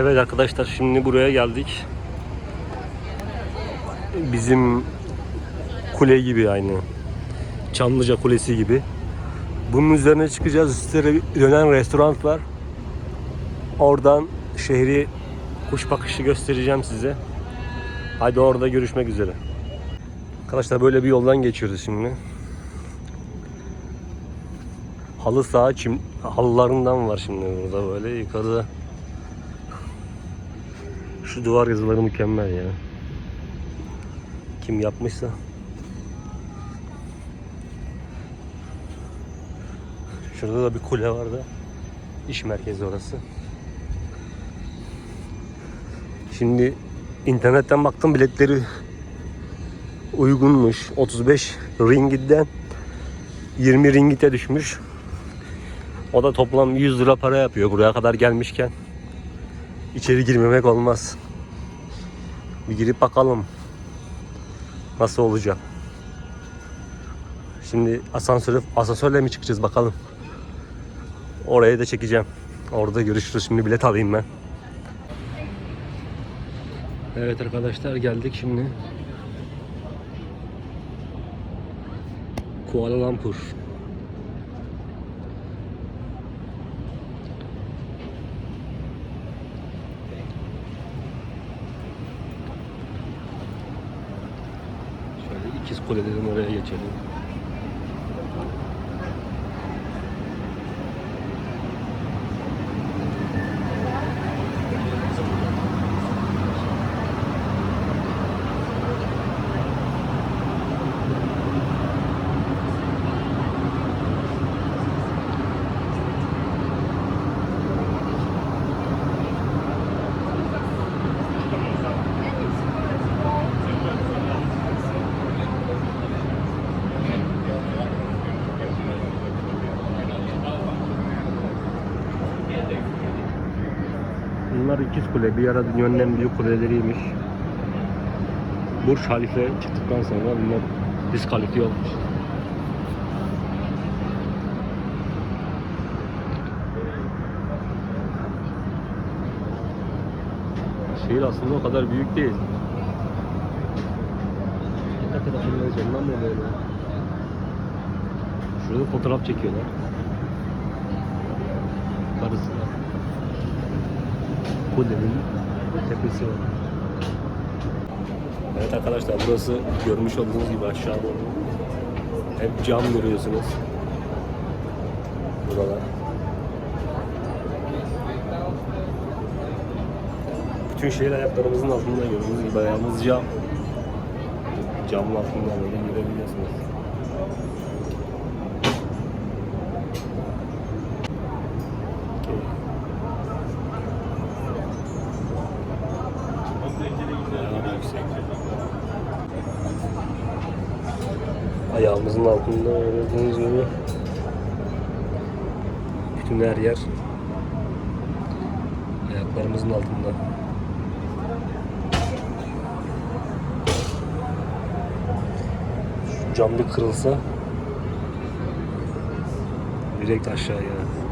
Evet arkadaşlar şimdi buraya geldik. Bizim kule gibi aynı. Çamlıca Kulesi gibi. Bunun üzerine çıkacağız. Üstlere dönen restoran var. Oradan şehri kuş bakışı göstereceğim size. Hadi orada görüşmek üzere. Arkadaşlar böyle bir yoldan geçiyoruz şimdi. Halı saha çim halılarından var şimdi burada böyle yukarıda. Şu duvar yazıları mükemmel ya. Kim yapmışsa. Şurada da bir kule var da. İş merkezi orası. Şimdi internetten baktım biletleri uygunmuş. 35 ringitten 20 ringite düşmüş. O da toplam 100 lira para yapıyor buraya kadar gelmişken. İçeri girmemek olmaz. Bir girip bakalım. Nasıl olacak? Şimdi asansöre, asansörle mi çıkacağız bakalım. Oraya da çekeceğim. Orada görüşürüz. Şimdi bilet alayım ben. Evet arkadaşlar geldik şimdi. Kuala Lumpur. Şöyle kulelerin oraya geçelim. Bunlar ikiz kule. Bir ara dünyanın en büyük kuleleriymiş. Burj Halife çıktıktan sonra bunlar diskalifiye olmuş. Şehir aslında o kadar büyük değil. Ne kadar anlayacağım mı böyle? Şurada fotoğraf çekiyorlar. Kulenin tepesi var. Evet arkadaşlar burası görmüş olduğunuz gibi aşağı doğru. Hep cam görüyorsunuz. Buralar. Bütün şehir ayaklarımızın altında gördüğünüz gibi ayağımız cam. Camın altından böyle görebiliyorsunuz. Ayağımızın altında gördüğünüz gibi bütün her yer ayaklarımızın altında. Şu cam bir kırılsa direkt aşağıya.